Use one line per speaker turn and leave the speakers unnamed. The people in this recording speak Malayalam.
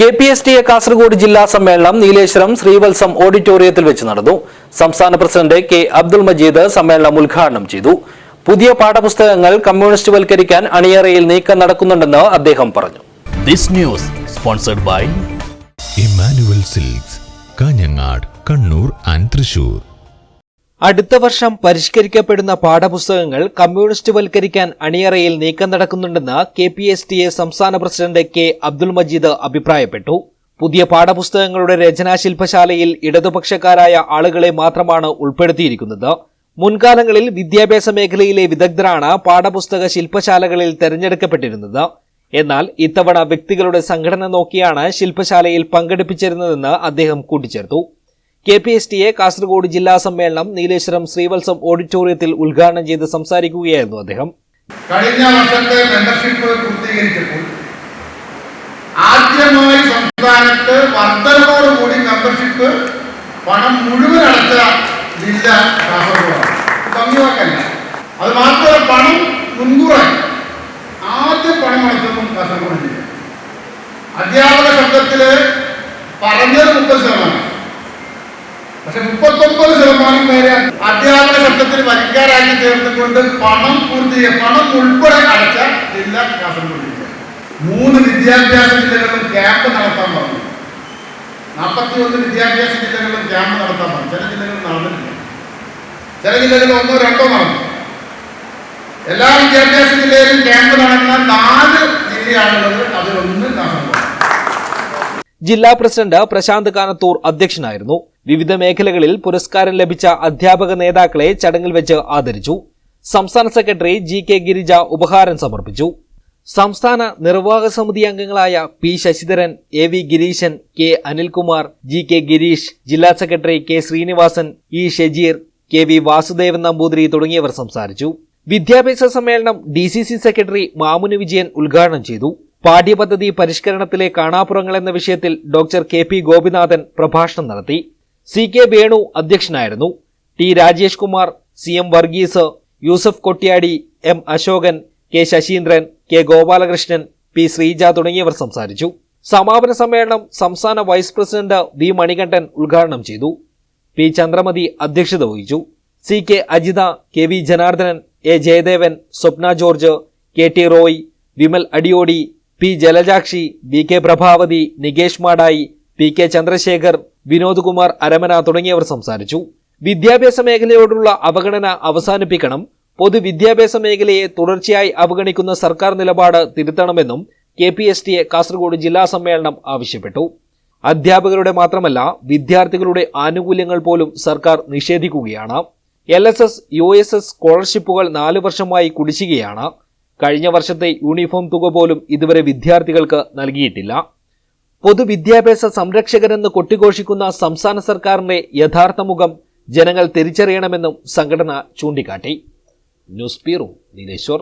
K P S T A Kasaragod ജില്ലാ സമ്മേളനം നീലേശ്വരം ശ്രീവത്സം ഓഡിറ്റോറിയത്തിൽ വെച്ച് നടന്നു. സംസ്ഥാന പ്രസിഡന്റ് കെ അബ്ദുൾ മജീദ് സമ്മേളനം ഉദ്ഘാടനം ചെയ്തു. പുതിയ പാഠപുസ്തകങ്ങൾ കമ്മ്യൂണിസ്റ്റ് വൽക്കരിക്കാൻ അണിയറയിൽ നീക്കം നടക്കുന്നുണ്ടെന്ന് അദ്ദേഹം പറഞ്ഞു.
This news sponsored by
Emmanuel silks Kanhangad Kannur and Thrissur
അടുത്ത വർഷം പരിഷ്കരിക്കപ്പെടുന്ന പാഠപുസ്തകങ്ങൾ കമ്മ്യൂണിസ്റ്റ് വൽക്കരിക്കാൻ അണിയറയിൽ നീക്കം നടക്കുന്നുണ്ടെന്ന് K P S T A സംസ്ഥാന പ്രസിഡന്റ് കെ അബ്ദുൾ മജീദ് അഭിപ്രായപ്പെട്ടു. പുതിയ പാഠപുസ്തകങ്ങളുടെ രചനാശില്പശാലയിൽ ഇടതുപക്ഷക്കാരായ ആളുകളെ മാത്രമാണ് ഉൾപ്പെടുത്തിയിരിക്കുന്നത്. മുൻകാലങ്ങളിൽ വിദ്യാഭ്യാസ മേഖലയിലെ വിദഗ്ധരാണ് പാഠപുസ്തക ശില്പശാലകളിൽ തെരഞ്ഞെടുക്കപ്പെട്ടിരുന്നത്. എന്നാൽ ഇത്തവണ വ്യക്തികളുടെ സംഘടന നോക്കിയാണ് ശില്പശാലയിൽ പങ്കെടുപ്പിച്ചിരുന്നതെന്ന് അദ്ദേഹം കൂട്ടിച്ചേർത്തു. K P S T A Kasaragod ജില്ലാ സമ്മേളനം നീലേശ്വരം ശ്രീവത്സം ഓഡിറ്റോറിയത്തിൽ ഉദ്ഘാടനം ചെയ്ത് സംസാരിക്കുകയായിരുന്നു അദ്ദേഹം.
കഴിഞ്ഞ വർഷത്തെ മെമ്പർഷിപ്പ് പൂർത്തീകരിച്ചപ്പോൾ ആദ്യമായി സംസ്ഥാനത്ത് കൂടി മെമ്പർഷിപ്പ് പണം മുഴുവൻ അടച്ച ജില്ല കാസർഗോഡാണ്. അത് മാത്രമല്ല പണം മുൻകൂറായി ആദ്യം പണം അടച്ചതും കാസർഗോഡ് ജില്ല. അധ്യാപക ശബ്ദത്തിൽ പറഞ്ഞത് മുപ്പത് ശതമാനം പക്ഷെ മുപ്പത്തൊമ്പത് ശതമാനം പേരെ അധ്യാപന ശബ്ദത്തിന് വരിക്കാരാക്കി ചേർത്തുകൊണ്ട് പണം പൂർത്തി പണം ഉൾപ്പെടെ അടച്ച ജില്ല കാസർഗോഡ് മൂന്ന് വിദ്യാഭ്യാസ ജില്ലകളിലും ക്യാമ്പ് നടത്താൻ പറഞ്ഞു. നാൽപ്പത്തി ഒന്ന് വിദ്യാഭ്യാസ ജില്ലകളിലും ക്യാമ്പ് നടത്താൻ പറഞ്ഞു. ചില ജില്ലകളിൽ നടന്നിട്ടില്ല. ചില ജില്ലകളിൽ ഒന്നോ രണ്ടോ നടന്നു. എല്ലാ വിദ്യാഭ്യാസ ജില്ലയിലും ക്യാമ്പ് നടക്കുന്ന നാല് ജില്ലയാണുള്ളത്. അതിലൊന്ന് കാസർഗോഡ്.
ജില്ലാ പ്രസിഡന്റ് പ്രശാന്ത് കാനത്തൂർ അധ്യക്ഷനായിരുന്നു. വിവിധ മേഖലകളിൽ പുരസ്കാരം ലഭിച്ച അധ്യാപക നേതാക്കളെ ചടങ്ങിൽ വെച്ച് ആദരിച്ചു. സംസ്ഥാന സെക്രട്ടറി ജി കെ ഗിരിജ ഉപഹാരം സമർപ്പിച്ചു. സംസ്ഥാന നിർവാഹക സമിതി അംഗങ്ങളായ P Sasidharan A V Gireesan K Anilkumar G K Gireesh ജില്ലാ secretary K Sreenivasan E Shajeer K V Vasudevan Namboothiri തുടങ്ങിയവർ സംസാരിച്ചു. വിദ്യാഭ്യാസ സമ്മേളനം D C C secretary Mamuna Vijayan ഉദ്ഘാടനം ചെയ്തു. പാഠ്യപദ്ധതി പരിഷ്കരണത്തിലെ കാണാപ്പുറങ്ങൾ എന്ന വിഷയത്തിൽ ഡോക്ടർ കെ പി ഗോപിനാഥൻ പ്രഭാഷണം നടത്തി. സി കെ വേണു അധ്യക്ഷനായിരുന്നു. T Rajesh Kumar C M Varghese Yusuf Kottiyadi M Asokan K Sasindran K Gopalakrishnan P Sreeja തുടങ്ങിയവർ സംസാരിച്ചു. സമാപന സമ്മേളനം സംസ്ഥാന വൈസ് പ്രസിഡന്റ് വി മണികണ്ഠൻ ഉദ്ഘാടനം ചെയ്തു. പി ചന്ദ്രമതി അധ്യക്ഷത വഹിച്ചു. C K Ajitha K V Janardhanan A Jayadevan Swapna George K T Roy Vimal Adiyodi P Jalajakshi V K Prabhavathi Nikesh Madayi P K Chandrasekhar Vinod Kumar Aramana തുടങ്ങിയവർ സംസാരിച്ചു. വിദ്യാഭ്യാസ മേഖലയോടുള്ള അവഗണന അവസാനിപ്പിക്കണം. പൊതുവിദ്യാഭ്യാസ മേഖലയെ തുടർച്ചയായി അവഗണിക്കുന്ന സർക്കാർ നിലപാട് തിരുത്തണമെന്നും K P S T A Kasaragod ജില്ലാ സമ്മേളനം ആവശ്യപ്പെട്ടു. അധ്യാപകരുടെ മാത്രമല്ല വിദ്യാർത്ഥികളുടെ ആനുകൂല്യങ്ങൾ പോലും സർക്കാർ നിഷേധിക്കുകയാണ്. L S S U S S സ്കോളർഷിപ്പുകൾ നാല് വർഷമായി കുടിശ്ശികയാണ്. കഴിഞ്ഞ വർഷത്തെ യൂണിഫോം തുക പോലും ഇതുവരെ വിദ്യാർത്ഥികൾക്ക് നൽകിയിട്ടില്ല. പൊതുവിദ്യാഭ്യാസ സംരക്ഷകരെന്ന് കൊട്ടിഘോഷിക്കുന്ന സംസ്ഥാന സർക്കാരിന്റെ യഥാർത്ഥ മുഖം ജനങ്ങൾ തിരിച്ചറിയണമെന്നും സംഘടന ചൂണ്ടിക്കാട്ടി. News bureau Nileshwar.